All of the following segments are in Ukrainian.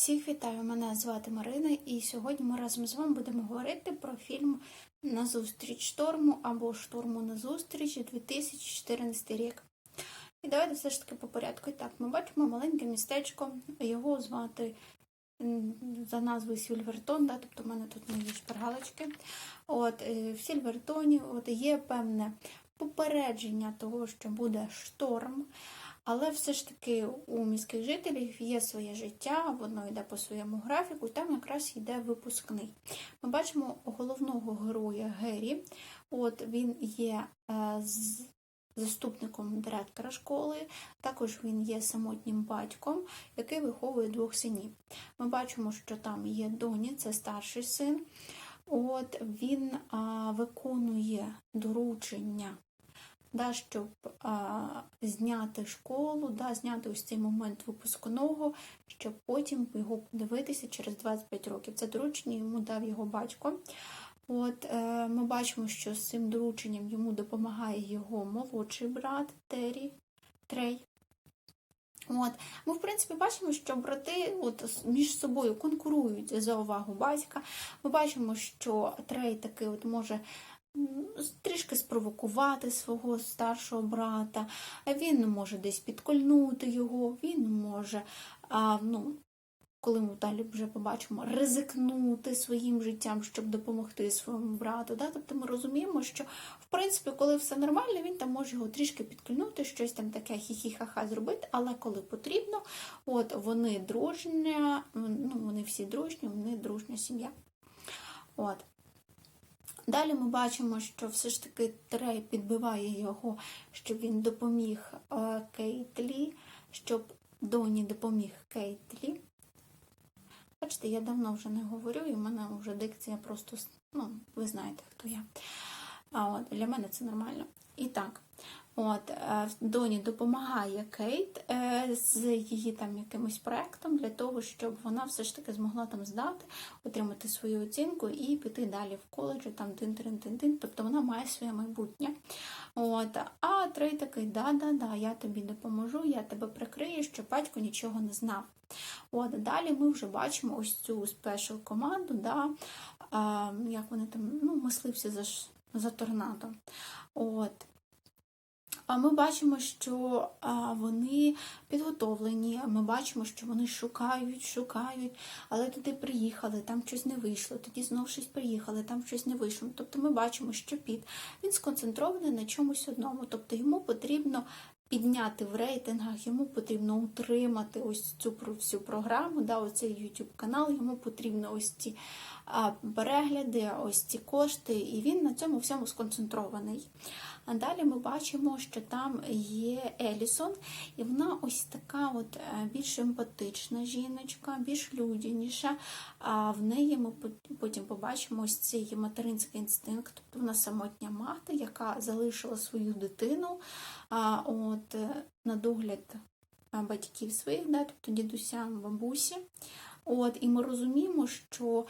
Всіх вітаю! Мене звати Марина, і сьогодні ми разом з вами будемо говорити про фільм Назустріч шторму або Шторму назустріч 2014 рік. І давайте все ж таки по порядку. І так, ми бачимо маленьке містечко, його звати за назвою Сільвертон, да, тобто в мене тут є шпаргалочки. От, е, в Сільвертоні от, є певне попередження того, що буде шторм. Але все ж таки у міських жителів є своє життя, воно йде по своєму графіку, і там якраз йде випускний. Ми бачимо головного героя Гері. От він є е, з заступником директора школи, також він є самотнім батьком, який виховує двох синів. Ми бачимо, що там є доні, це старший син. От він а, виконує доручення да, щоб а, зняти школу, да, зняти ось цей момент випускного, щоб потім його подивитися через 25 років. Це доручення йому дав його батько. От е, Ми бачимо, що з цим дорученням йому допомагає його молодший брат Террі Трей. От. Ми, в принципі, бачимо, що брати от, між собою конкурують за увагу батька. Ми бачимо, що Трей таки от може трішки спровокувати свого старшого брата, він може десь підкольнути його, він може, а, ну, коли ми далі вже побачимо, ризикнути своїм життям, щоб допомогти своєму брату. Да? Тобто ми розуміємо, що в принципі, коли все нормально, він там може його трішки підкольнути, щось там таке хі-хі-ха-ха зробити, але коли потрібно, от вони дружня, ну вони всі дружні, вони дружня сім'я. От. Далі ми бачимо, що все ж таки Трей підбиває його, щоб він допоміг е, Кейтлі, щоб Доні допоміг Кейтлі. Бачите, я давно вже не говорю, і в мене вже дикція просто, ну, ви знаєте, хто я. А от для мене це нормально. І так, от е, Доні допомагає Кейт е, з її там якимось проектом для того, щоб вона все ж таки змогла там здати, отримати свою оцінку і піти далі в коледжі, там тин-тин-тин-тин, тобто вона має своє майбутнє. От, а Трей такий, да-да-да, я тобі допоможу, я тебе прикрию, щоб батько нічого не знав. От, Далі ми вже бачимо ось цю спешл команду, да, а, як вони там, ну, мислився за, за торнадо. От. Ми бачимо, що вони підготовлені, ми бачимо, що вони шукають, шукають, але туди приїхали, там щось не вийшло, тоді знов щось приїхали, там щось не вийшло. Тобто ми бачимо, що піт він сконцентрований на чомусь одному, тобто йому потрібно підняти в рейтингах, йому потрібно утримати ось цю всю програму, да, оцей YouTube канал, йому потрібно ось ці перегляди, ось ці кошти, і він на цьому всьому сконцентрований. А далі ми бачимо, що там є Елісон, і вона ось така от е, більш емпатична жіночка, більш людяніша. А в неї ми потім побачимо ось цей материнський інстинкт, тобто вона самотня мати, яка залишила свою дитину а, от, е, на догляд батьків своїх, да, тобто дідуся, бабусі. От, І ми розуміємо, що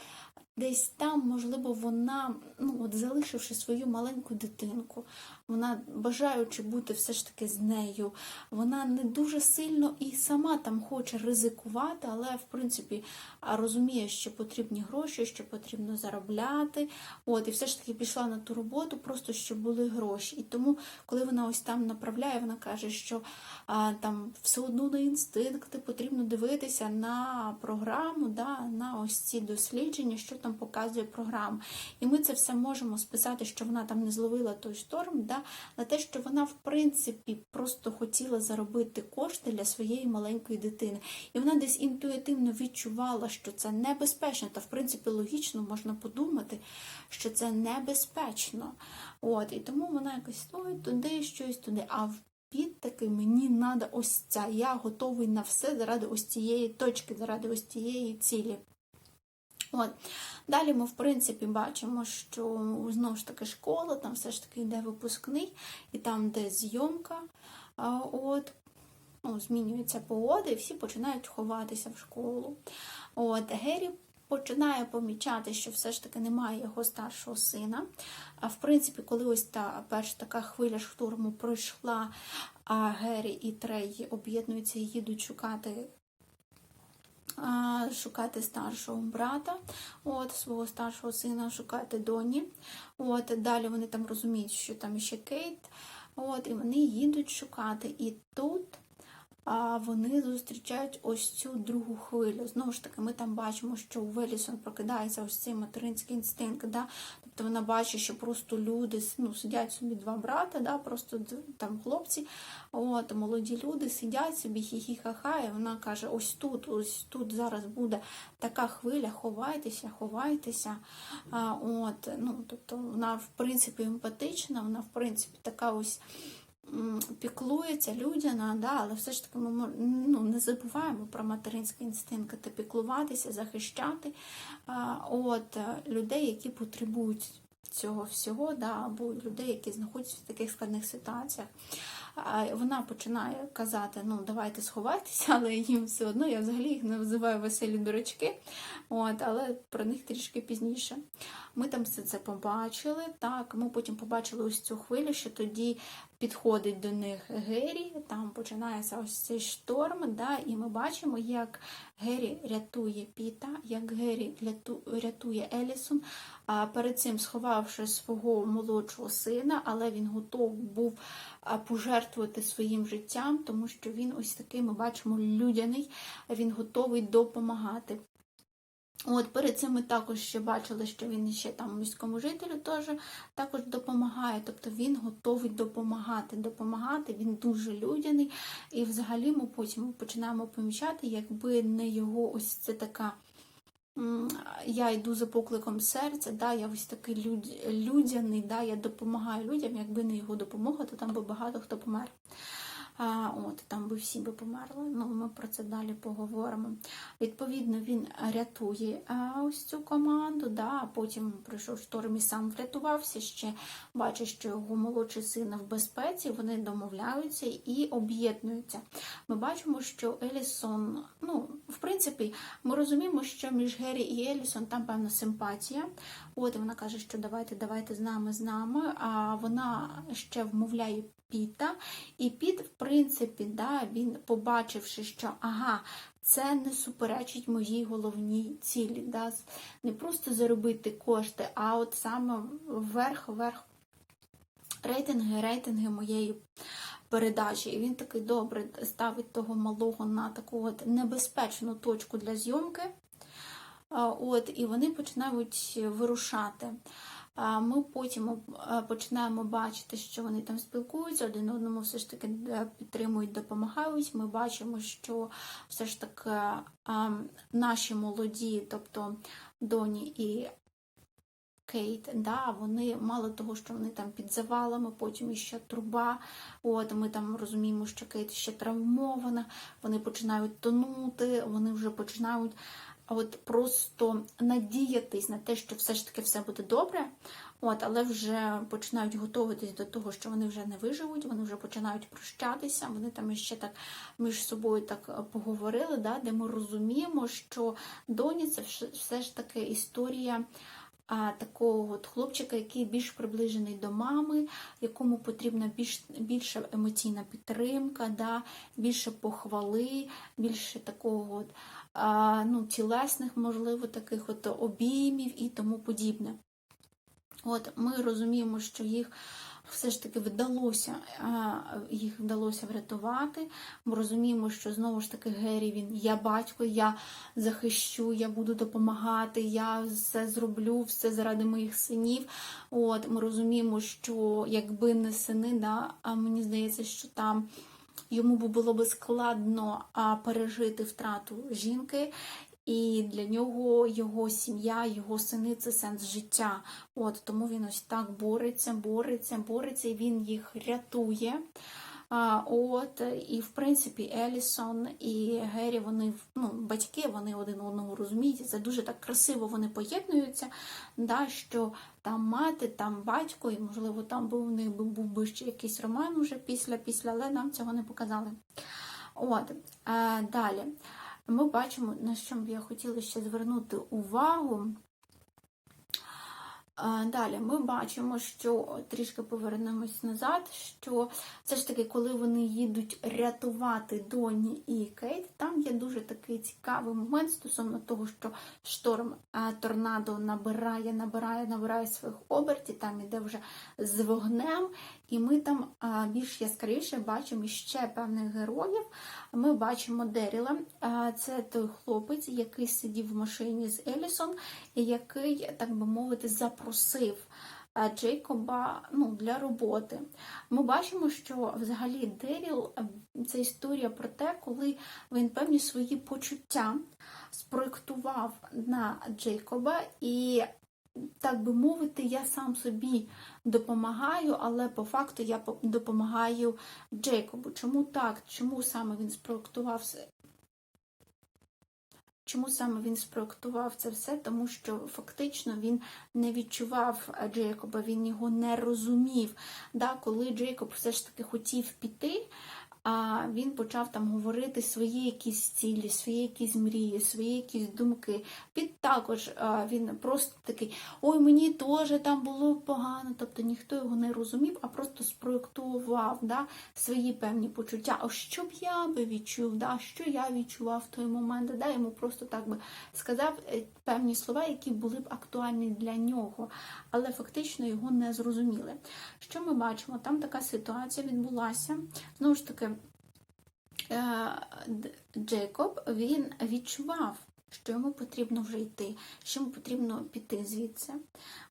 десь там, можливо, вона, ну, от залишивши свою маленьку дитинку, вона, бажаючи бути все ж таки з нею, вона не дуже сильно і сама там хоче ризикувати, але, в принципі, розуміє, що потрібні гроші, що потрібно заробляти. От, І все ж таки пішла на ту роботу, просто щоб були гроші. І тому, коли вона ось там направляє, вона каже, що а, там все одно на інстинкти потрібно дивитися на програму, да, на ось ці дослідження, що там показує програма. І ми це все можемо списати, що вона там не зловила той шторм, да, на те, що вона, в принципі, просто хотіла заробити кошти для своєї маленької дитини. І вона десь інтуїтивно відчувала, що це небезпечно, та, в принципі, логічно можна подумати, що це небезпечно. От, І тому вона якось ой, туди, щось туди. А в під таки мені треба ось ця. Я готовий на все заради ось цієї точки, заради ось цієї цілі. От. Далі ми, в принципі, бачимо, що знову ж таки школа, там все ж таки йде випускний, і там, де зйомка, от, ну, змінюється погода, і всі починають ховатися в школу. От, Гері починає помічати, що все ж таки немає його старшого сина. А в принципі, коли ось та перша така хвиля штурму пройшла, а Гері і Трей об'єднуються і їдуть шукати шукати старшого брата, от, свого старшого сина, шукати доні. От, далі вони там розуміють, що там ще Кейт. От, і вони їдуть шукати. І тут а вони зустрічають ось цю другу хвилю. Знову ж таки, ми там бачимо, що у Велісон прокидається ось цей материнський інстинкт. Да? Тобто вона бачить, що просто люди ну, сидять собі два брата, да? просто там хлопці, от, молоді люди сидять собі хі-хі-ха-ха, і вона каже: ось тут, ось тут зараз буде така хвиля, ховайтеся, ховайтеся. А, от, ну, тобто Вона, в принципі, емпатична, вона, в принципі, така ось піклується людяна, да, але все ж таки ми ну, не забуваємо про материнський інстинкт, піклуватися, захищати а, от, е, людей, які потребують цього всього, да, або людей, які знаходяться в таких складних ситуаціях. Вона починає казати, ну давайте сховайтеся, але їм все одно, я взагалі їх не називаю веселі дурачки, от, але про них трішки пізніше. Ми там все це побачили. Так, Ми потім побачили ось цю хвилю, що тоді підходить до них Гері, там починається ось цей шторм, да, і ми бачимо, як Гері рятує Піта, як Гері рятує Елісон, а перед цим сховавши свого молодшого сина, але він готов був пожертвувати своїм життям, тому що він ось такий, ми бачимо, людяний, він готовий допомагати. От Перед цим ми також ще бачили, що він ще там міському жителю теж також допомагає, тобто він готовий допомагати. Допомагати, він дуже людяний. І взагалі ми потім починаємо помічати, якби не його ось це така. Я йду за покликом серця, да, я ось такий люд, людяний, да, я допомагаю людям, якби не його допомога, то там би багато хто помер. От, Там би всі би померли, ну ми про це далі поговоримо. Відповідно, він рятує ось цю команду, да, а потім прийшов шторм і сам врятувався, ще бачить, що його молодший син в безпеці, вони домовляються і об'єднуються. Ми бачимо, що Елісон, ну, в принципі, ми розуміємо, що між Гері і Елісон там певна симпатія. От вона каже, що давайте, давайте з нами, з нами. А вона ще вмовляє Піта. І Піт, в принципі, да, він, побачивши, що ага, це не суперечить моїй головній цілі. Да, Не просто заробити кошти, а от саме вверх-вверх рейтинги, рейтинги моєї передачі. І він такий добре ставить того малого на таку от небезпечну точку для зйомки. От, І вони починають вирушати. Ми потім починаємо бачити, що вони там спілкуються, один одному все ж таки е, підтримують, допомагають. Ми бачимо, що все ж таки наші молоді, тобто Доні і Кейт, да, вони мало того, що вони там під завалами, потім іще труба. От Ми там розуміємо, що Кейт ще травмована, вони починають тонути, вони вже починають от просто надіятись на те, що все ж таки все буде добре, от, але вже починають готуватись до того, що вони вже не виживуть, вони вже починають прощатися, вони там ще так між собою так поговорили, да, де ми розуміємо, що доні це все ж таки історія. А такого от хлопчика, який більш приближений до мами, якому потрібна більш, більша емоційна підтримка, да, більше похвали, більше такого от, ну, тілесних, можливо, таких от обіймів і тому подібне. От Ми розуміємо, що їх все ж таки вдалося їх вдалося врятувати. Ми розуміємо, що знову ж таки Гері він я батько, я захищу, я буду допомагати, я все зроблю, все заради моїх синів. От Ми розуміємо, що якби не сини, да, мені здається, що там. Йому було би складно пережити втрату жінки, і для нього його сім'я, його сини це сенс життя. От Тому він ось так бореться, бореться, бореться, і він їх рятує. От, І, в принципі, Елісон і Гері, вони ну, батьки, вони один одного розуміють. Це дуже так красиво вони поєднуються, да, що там мати, там батько, і, можливо, там був у них був би ще якийсь роман уже після, після, але нам цього не показали. От, Далі ми бачимо, на що б я хотіла ще звернути увагу. Далі ми бачимо, що трішки повернемось назад, що все ж таки, коли вони їдуть рятувати Доні і Кейт, там є дуже такий цікавий момент стосовно того, що шторм торнадо набирає, набирає, набирає своїх обертів, там іде вже з вогнем, і ми там більш яскравіше бачимо ще певних героїв. Ми бачимо Деріла, це той хлопець, який сидів в машині з Елісон, і який, так би мовити, запросив Джейкоба ну, для роботи. Ми бачимо, що взагалі Деріл це історія про те, коли він певні свої почуття спроектував на Джейкоба і. Так би мовити, я сам собі допомагаю, але по факту я по- допомагаю Джейкобу. Чому так? Чому саме він спроектував це? Чому саме він спроектував це все? Тому що фактично він не відчував е, Джейкоба, він його не розумів. Да, коли Джейкоб все ж таки хотів піти, а він почав там говорити свої якісь цілі, свої якісь мрії, свої якісь думки. Він також він просто такий, ой, мені теж там було погано. Тобто ніхто його не розумів, а просто спроектував да, свої певні почуття. А що б я би відчув, да, що я відчував в той момент, да, йому просто так би сказав е, певні слова, які були б актуальні для нього, але фактично його не зрозуміли. Що ми бачимо? Там така ситуація відбулася. Знову ж таки, Джейкоб він відчував, що йому потрібно вже йти, що йому потрібно піти звідси.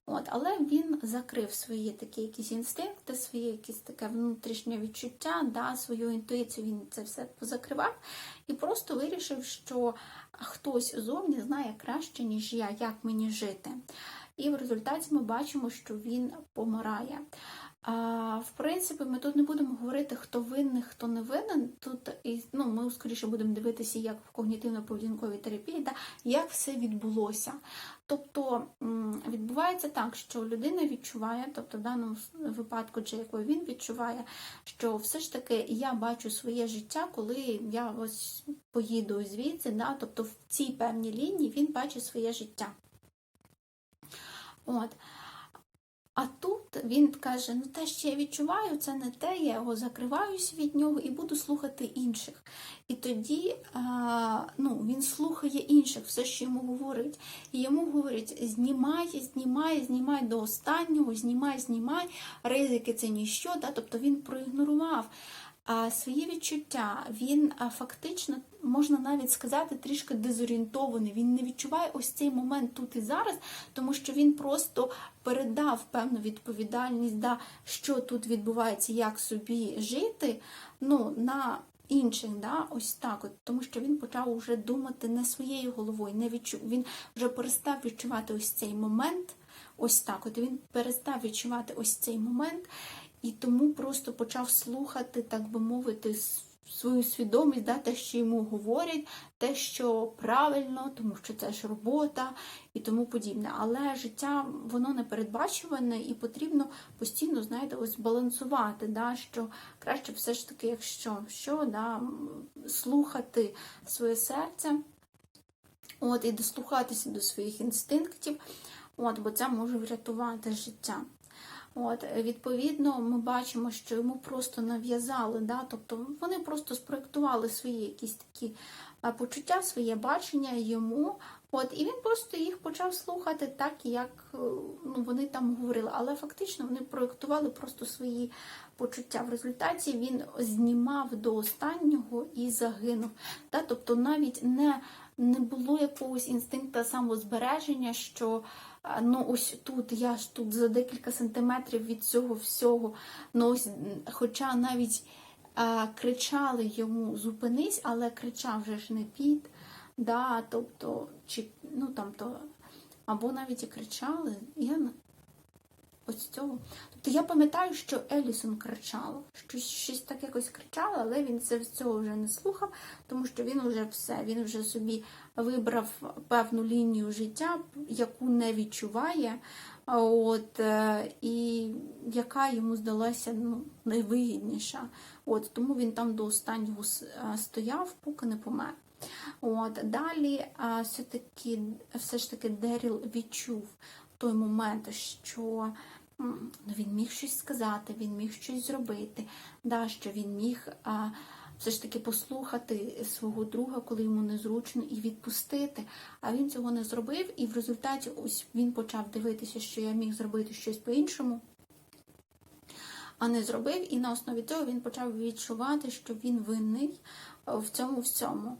От, але він закрив свої такі якісь інстинкти, свої якісь таке внутрішнє відчуття, да, свою інтуїцію він це все позакривав і просто вирішив, що хтось зовні знає краще, ніж я, як мені жити. І в результаті ми бачимо, що він помирає. В принципі, ми тут не будемо говорити, хто винний, хто не винен. Тут ну, ми скоріше будемо дивитися, як в когнітивно-поведінковій терапії, да, як все відбулося. Тобто відбувається так, що людина відчуває, тобто в даному випадку Джейко, він відчуває, що все ж таки я бачу своє життя, коли я ось поїду звідси, да, тобто в цій певній лінії він бачить своє життя. От. А тут він каже: ну те, що я відчуваю, це не те, я його закриваюся від нього і буду слухати інших. І тоді ну, він слухає інших, все, що йому говорить. І йому говорять: знімай, знімай, знімай до останнього, знімай, знімай, ризики це ніщо. Да? Тобто він проігнорував свої відчуття. Він фактично, можна навіть сказати, трішки дезорієнтований. Він не відчуває ось цей момент тут і зараз, тому що він просто передав певну відповідальність, да, що тут відбувається, як собі жити. ну, на інших, да, ось так, от, тому що він почав вже думати не своєю головою, не відчу... він вже перестав відчувати ось цей момент, ось так, от він перестав відчувати ось цей момент, і тому просто почав слухати, так би мовити, свою свідомість, да, те, що йому говорять, те, що правильно, тому що це ж робота і тому подібне. Але життя воно непередбачуване і потрібно постійно, знаєте, ось балансувати, да, що краще все ж таки, якщо що, да, слухати своє серце, от, і дослухатися до своїх інстинктів, от, бо це може врятувати життя. От, відповідно, ми бачимо, що йому просто нав'язали, да? тобто вони просто спроектували свої якісь такі почуття, своє бачення йому. От, і він просто їх почав слухати так, як е, ну, вони там говорили. Але фактично вони проєктували просто свої почуття. В результаті він знімав до останнього і загинув. Да? Тобто навіть не, не було якогось інстинкту самозбереження, що ну ось тут, я ж тут за декілька сантиметрів від цього всього. Ну ось, хоча навіть а, кричали йому зупинись, але кричав вже ж не під. Да, тобто, чи, ну там то, або навіть і кричали. Я ось цього. Тобто я пам'ятаю, що Елісон кричала, щось, щось так якось кричала, але він це цього вже не слухав, тому що він вже все, він вже собі вибрав певну лінію життя, яку не відчуває, от, е, і яка йому здалася ну, найвигідніша. От, тому він там до останнього е, стояв, поки не помер. От, далі все-таки, все ж таки Деріл відчув той момент, що ну, він міг щось сказати, він міг щось зробити, да, що він міг а, все ж таки послухати свого друга, коли йому незручно, і відпустити. А він цього не зробив, і в результаті ось він почав дивитися, що я міг зробити щось по-іншому. А не зробив, і на основі цього він почав відчувати, що він винний в цьому всьому.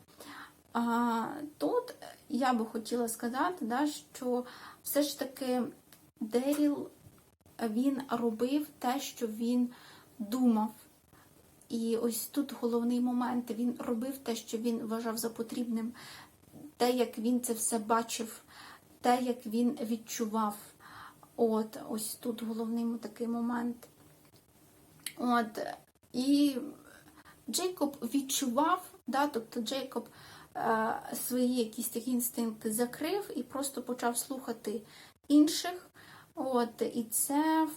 А, тут я би хотіла сказати, да, що все ж таки Деріл він робив те, що він думав. І ось тут головний момент. Він робив те, що він вважав за потрібним, те, як він це все бачив, те, як він відчував. От, ось тут головний такий момент. От, і Джейкоб відчував, да, тобто Джейкоб е, свої якісь такі інстинкти закрив і просто почав слухати інших. От, і це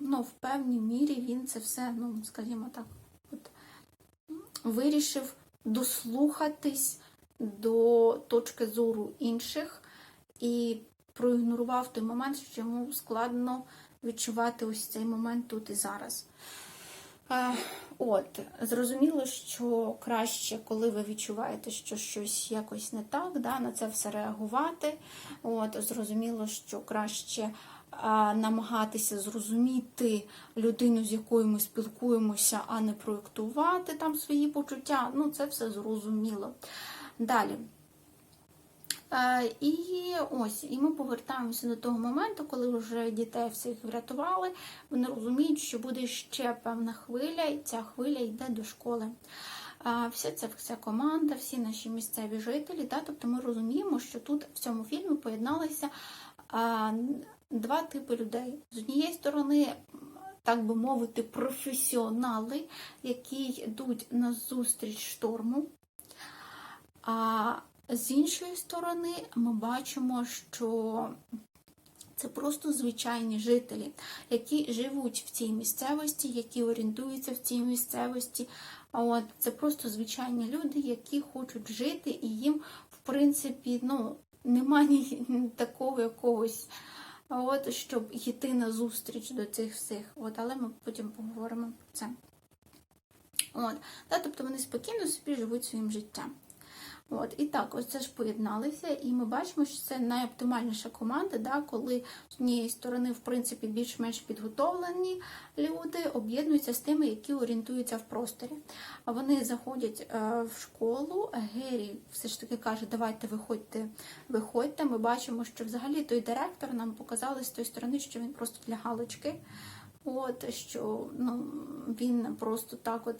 ну, в певній мірі він це все, ну, скажімо так, от, вирішив дослухатись до точки зору інших і проігнорував той момент, що йому складно відчувати ось цей момент тут і зараз. Е, От, зрозуміло, що краще, коли ви відчуваєте, що щось якось не так, да, на це все реагувати. От, Зрозуміло, що краще намагатися зрозуміти людину, з якою ми спілкуємося, а не проєктувати там свої почуття. Ну, це все зрозуміло. Далі. Е, І ось, і ми повертаємося до того моменту, коли вже дітей всіх врятували. Вони розуміють, що буде ще певна хвиля, і ця хвиля йде до школи. Вся ця вся команда, всі наші місцеві жителі, да, тобто ми розуміємо, що тут в цьому фільмі поєдналися а, два типи людей. З однієї сторони, так би мовити, професіонали, які йдуть на зустріч шторму. А з іншої сторони, ми бачимо, що це просто звичайні жителі, які живуть в цій місцевості, які орієнтуються в цій місцевості. От це просто звичайні люди, які хочуть жити, і їм, в принципі, ну, немає такого якогось, от, щоб йти на зустріч до цих всіх. От, але ми потім поговоримо про це. От, да, Тобто вони спокійно собі живуть своїм життям. От, І так, ось це ж поєдналися, і ми бачимо, що це найоптимальніша команда, да, коли з однієї сторони, в принципі, більш-менш підготовлені люди об'єднуються з тими, які орієнтуються в просторі. А вони заходять е, в школу, Гері все ж таки каже, давайте виходьте, виходьте. Ми бачимо, що взагалі той директор нам показали з тої сторони, що він просто для галочки. От, що ну, він просто так от.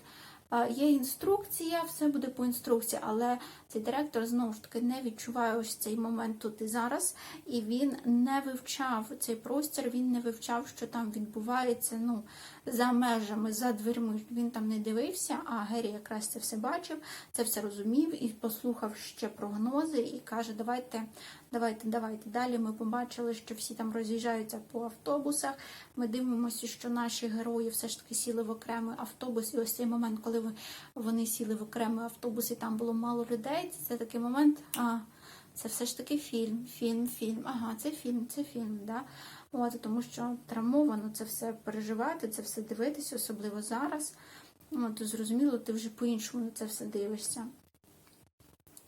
Є інструкція, все буде по інструкції, але цей директор знову ж таки не відчуває ось цей момент тут і зараз, і він не вивчав цей простір, він не вивчав, що там відбувається ну, за межами, за дверми. Він там не дивився, а Гері якраз це все бачив, це все розумів і послухав ще прогнози, і каже: Давайте, давайте, давайте. Далі ми побачили, що всі там роз'їжджаються по автобусах. Ми дивимося, що наші герої все ж таки сіли в окремий автобус, і ось цей момент, коли вони сіли в окремий автобус, і там було мало людей. Це такий момент. А, це все ж таки фільм, фільм, фільм. Ага, це фільм, це фільм. Да? От, Тому що травмовано це все переживати, це все дивитися, особливо зараз. От, Зрозуміло, ти вже по-іншому на це все дивишся.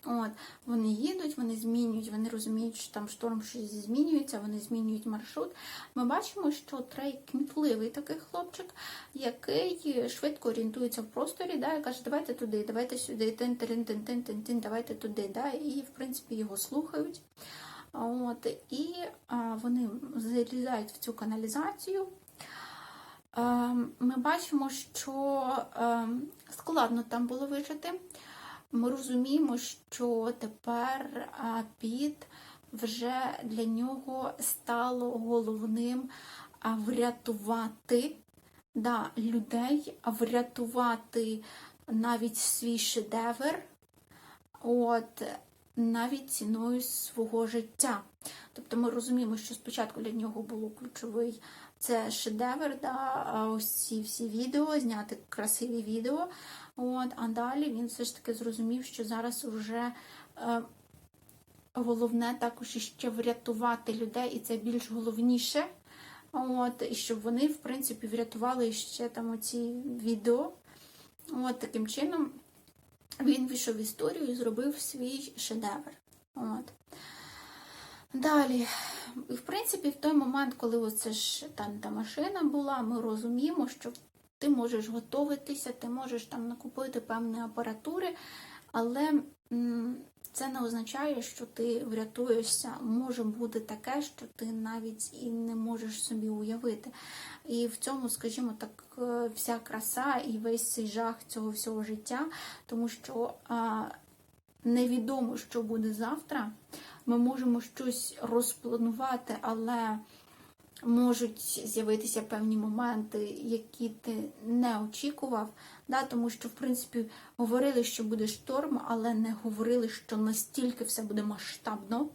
От, Вони їдуть, вони змінюють, вони розуміють, що там шторм щось змінюється, вони змінюють маршрут. Ми бачимо, що Трей кмітливий такий хлопчик, який швидко орієнтується в просторі, да, і каже, давайте туди, давайте сюди, тин тин тин тин тин тин давайте туди. Да, І, в принципі, його слухають. От, І а, вони залізають в цю каналізацію. А, ми бачимо, що а, складно там було вижити. Ми розуміємо, що тепер піт вже для нього стало головним врятувати да, людей, врятувати навіть свій шедевр, от, навіть ціною свого життя. Тобто ми розуміємо, що спочатку для нього було ключовий це шедевр, да, ось ці всі відео, зняти красиві відео. От, А далі він все ж таки зрозумів, що зараз вже е, головне також іще врятувати людей, і це більш головніше. От, і щоб вони, в принципі, врятували ще там оці відео. От таким чином він війшов в історію і зробив свій шедевр. От. Далі, в принципі, в той момент, коли оце ж там та машина була, ми розуміємо, що ти можеш готуватися, ти можеш там накупити певні апаратури, але це не означає, що ти врятуєшся. Може бути таке, що ти навіть і не можеш собі уявити. І в цьому, скажімо так, е, вся краса і весь цей жах цього всього життя, тому що а, невідомо, що буде завтра. Ми можемо щось розпланувати, але можуть з'явитися певні моменти, які ти не очікував. Да, тому що, в принципі, говорили, що буде шторм, але не говорили, що настільки все буде масштабно.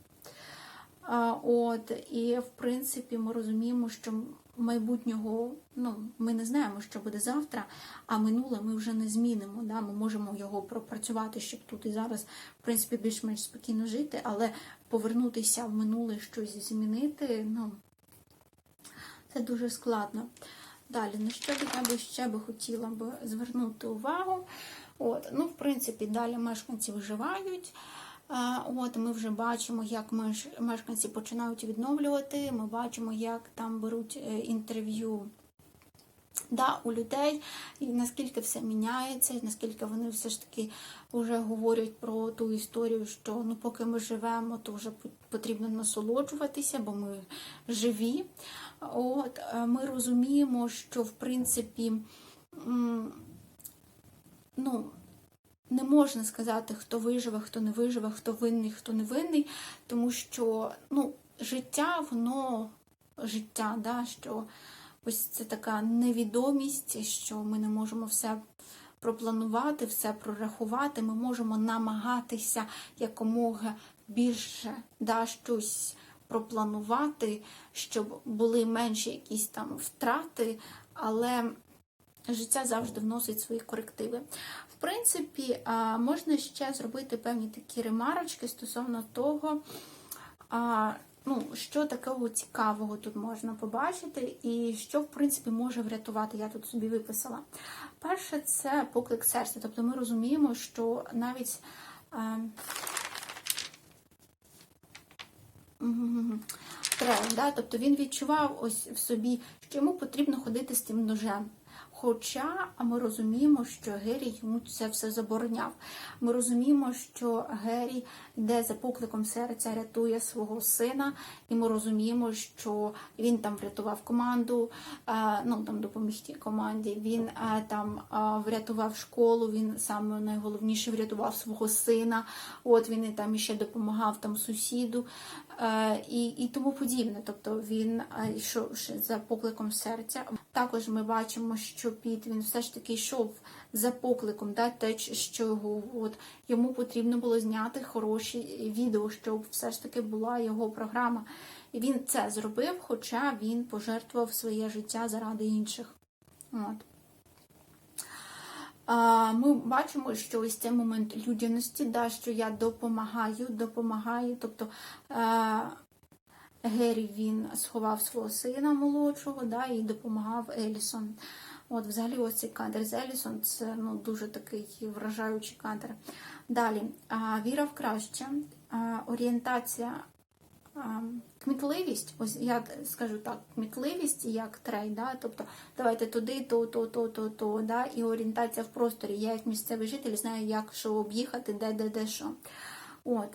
От, і в принципі, ми розуміємо, що майбутнього ну, ми не знаємо, що буде завтра, а минуле ми вже не змінимо. Да? Ми можемо його пропрацювати, щоб тут і зараз, в принципі, більш-менш спокійно жити, але повернутися в минуле щось змінити, ну, це дуже складно. Далі, на що я би ще би хотіла б звернути увагу. От, ну, в принципі, далі мешканці виживають. От ми вже бачимо, як мешканці починають відновлювати. Ми бачимо, як там беруть е, інтерв'ю да, у людей, і наскільки все міняється, і наскільки вони все ж таки вже говорять про ту історію, що ну, поки ми живемо, то вже потрібно насолоджуватися, бо ми живі. От, е, ми розуміємо, що в принципі. Ну, не можна сказати, хто виживе, хто не виживе, хто винний, хто не винний, тому що ну, життя, воно життя, да, що ось це така невідомість, що ми не можемо все пропланувати, все прорахувати. Ми можемо намагатися якомога більше да, щось пропланувати, щоб були менші якісь там втрати, але життя завжди вносить свої корективи. В принципі, можна ще зробити певні такі ремарочки стосовно того, ну, що такого цікавого тут можна побачити, і що, в принципі, може врятувати. Я тут собі виписала. Перше, це поклик серця. Тобто ми розуміємо, що навіть. а, Мгм. Да? тобто він відчував ось в собі, що йому потрібно ходити з тим ножем. Хоча ми розуміємо, що Герій йому це все забороняв. Ми розуміємо, що Герій йде за покликом серця, рятує свого сина, і ми розуміємо, що він там врятував команду, е, ну там допоміг команді. Він е, там е, врятував школу. Він саме найголовніше врятував свого сина. От він і там іще допомагав там сусіду і, і тому подібне. Тобто він е, йшов за покликом серця. Також ми бачимо, що Піт він все ж таки йшов за покликом, да, те, що його от йому потрібно було зняти хороші відео, щоб все ж таки була його програма. І він це зробив, хоча він пожертвував своє життя заради інших. От. Ми бачимо, що ось цей момент людяності, да, що я допомагаю, допомагаю. Тобто е, Геррі він сховав свого сина молодшого да, і допомагав Елісон. От, взагалі, ось цей кадр з Елісон це ну, дуже такий вражаючий кадр. Далі, віра в краще, орієнтація, кмітливість, ось я скажу так, кмітливість як трей, да? тобто давайте туди, то, то, то, то, то, да? і орієнтація в просторі. Я як місцевий житель знаю, як що об'їхати, де, де, де, що. От,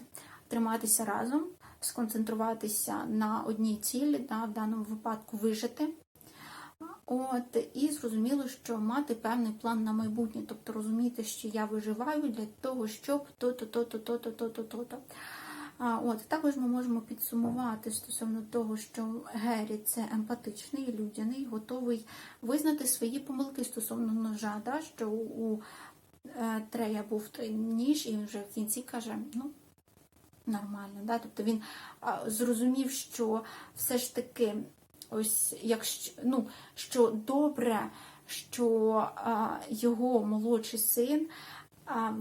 триматися разом, сконцентруватися на одній цілі, да? в даному випадку вижити. От, і зрозуміло, що мати певний план на майбутнє, тобто розуміти, що я виживаю для того, щоб то-то, то-то, то-то, то-то, то-то. А, От, також ми можемо підсумувати стосовно того, що Геррі це емпатичний, людяний, готовий визнати свої помилки стосовно ножа, да, що у е, Трея був той ніж, і він вже в кінці каже, ну, нормально. Да? Тобто він зрозумів, що все ж таки ось якщо ну, що добре, що його молодший син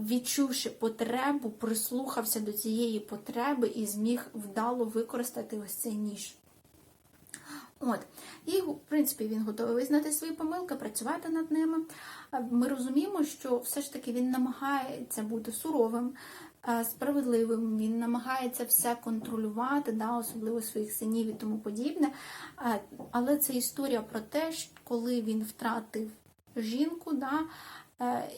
відчувши потребу, прислухався до цієї потреби і зміг вдало використати ось цей ніж. От. І, в принципі, він готовий визнати свої помилки, працювати над ними. Ми розуміємо, що все ж таки він намагається бути суровим, справедливим, він намагається все контролювати, да, особливо своїх синів і тому подібне. Але це історія про те, коли він втратив жінку, да, е,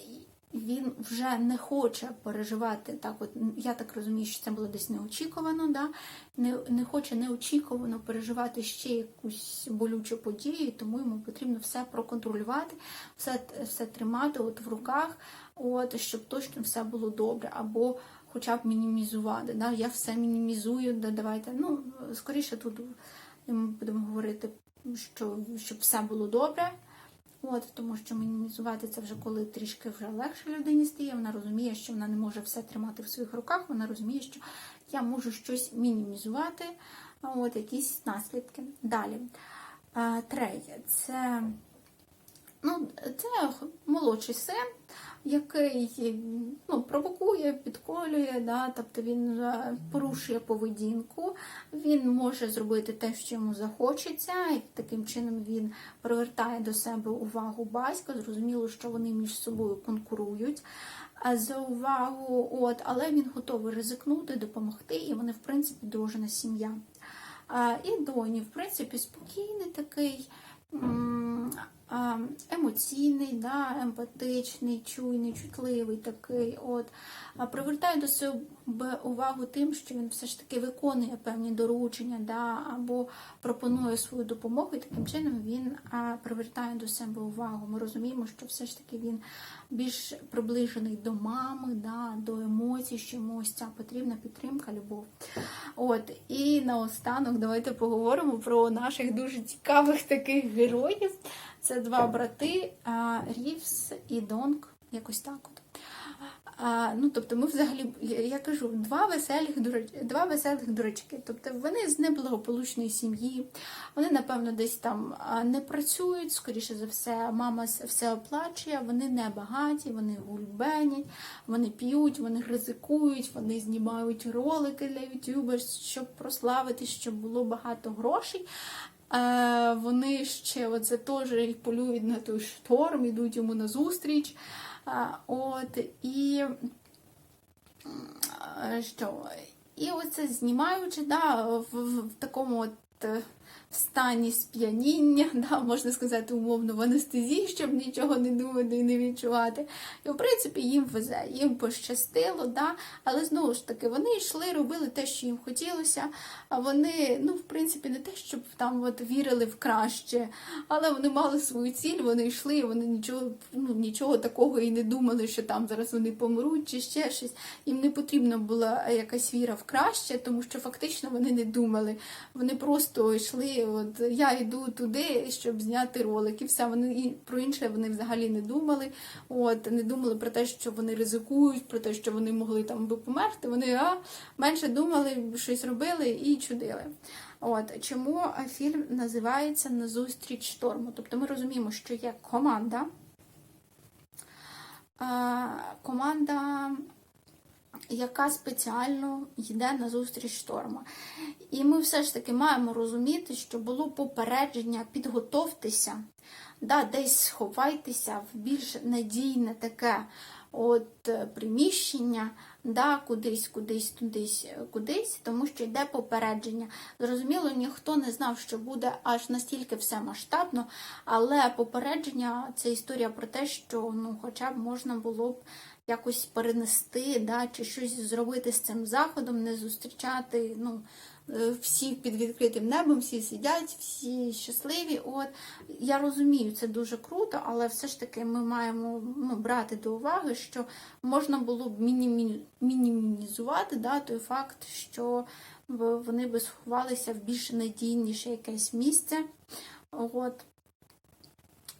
він вже не хоче переживати так. От я так розумію, що це було десь неочікувано, да? не, не хоче неочікувано переживати ще якусь болючу подію, тому йому потрібно все проконтролювати, все, все тримати от в руках, от, щоб точно все було добре, або хоча б мінімізувати. Да? Я все мінімізую, да, давайте. Ну, скоріше тут ми будемо говорити, що щоб все було добре. От, тому що мінімізувати це вже коли трішки вже легше людині стає. Вона розуміє, що вона не може все тримати в своїх руках. Вона розуміє, що я можу щось мінімізувати, от якісь наслідки. Далі. Третє, це, ну, це молодший син, який ну, провокує, підколює, да, тобто він е, порушує поведінку, він може зробити те, що йому захочеться, і таким чином він привертає до себе увагу батька. Зрозуміло, що вони між собою конкурують за увагу, от, але він готовий ризикнути, допомогти, і вони, в принципі, дружина сім'я. І доні, в принципі, спокійний такий. Емоційний, да, емпатичний, чуйний, чутливий такий. От. Привертає до себе увагу тим, що він все ж таки виконує певні доручення, да, або пропонує свою допомогу, і таким чином він привертає до себе увагу. Ми розуміємо, що все ж таки він більш приближений до мами, да, до емоцій, що йому ось ця потрібна підтримка, любов. От. І наостанок давайте поговоримо про наших дуже цікавих таких героїв. Це два брати Рівс і Донг, якось так от. А, ну, тобто, ми взагалі, я, кажу, два веселих дурач, два веселих дурачки. Тобто вони з неблагополучної сім'ї, вони, напевно, десь там не працюють, скоріше за все, мама все оплачує, вони не багаті, вони гульбенять, вони п'ють, вони ризикують, вони знімають ролики для Ютуба, щоб прославити, щоб було багато грошей. Е, вони ще оце теж полюють на той шторм, ідуть йому назустріч. От, і е, що? І оце знімаючи, да, в, в, в такому от е, стані сп'яніння, да, можна сказати, умовно, в анестезії, щоб нічого не думати і не відчувати. І, в принципі, їм везе, їм пощастило, да, але знову ж таки, вони йшли, робили те, що їм хотілося. А вони, ну, в принципі, не те, щоб там от вірили в краще, але вони мали свою ціль, вони йшли, вони нічого, ну, нічого такого і не думали, що там зараз вони помруть чи ще щось. Їм не потрібна була якась віра в краще, тому що фактично вони не думали. Вони просто йшли. От я йду туди, щоб зняти ролик, і все. Вони і про інше вони взагалі не думали. От не думали про те, що вони ризикують, про те, що вони могли там би померти. Вони а, менше думали, щось робили і чудили. От чому фільм називається Назустріч шторму? Тобто ми розуміємо, що є команда. Команда, яка спеціально йде на зустріч шторма. І ми все ж таки маємо розуміти, що було попередження, підготовтеся, да, десь сховайтеся в більш надійне таке от е, приміщення, да, кудись, кудись, тудись, е, кудись, тому що йде попередження. Зрозуміло, ніхто не знав, що буде аж настільки все масштабно, але попередження це історія про те, що ну, хоча б можна було б якось перенести, да, чи щось зробити з цим заходом, не зустрічати. ну, е, всі під відкритим небом, всі сидять, всі щасливі. От я розумію, це дуже круто, але все ж таки ми маємо ну, брати до уваги, що можна було б мінімі- да, той факт, що вони би сховалися в більш надійніше якесь місце. От.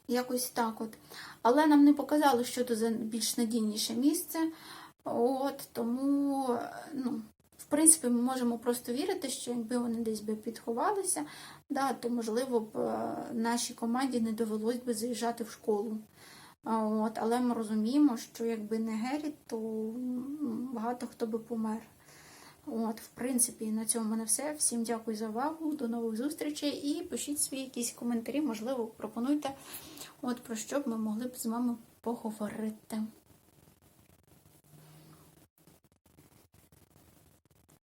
Якось так от. Але нам не показали, що це за більш надійніше місце. От, тому, ну, в принципі, ми можемо просто вірити, що якби вони десь би підховалися, да, то, можливо, б е, нашій команді не довелось би заїжджати в школу. От, але ми розуміємо, що якби не Геррі, то багато хто би помер. От, в принципі, на цьому в мене все. Всім дякую за увагу. До нових зустрічей і пишіть свої якісь коментарі, можливо, пропонуйте, от про що б ми могли б з вами поговорити.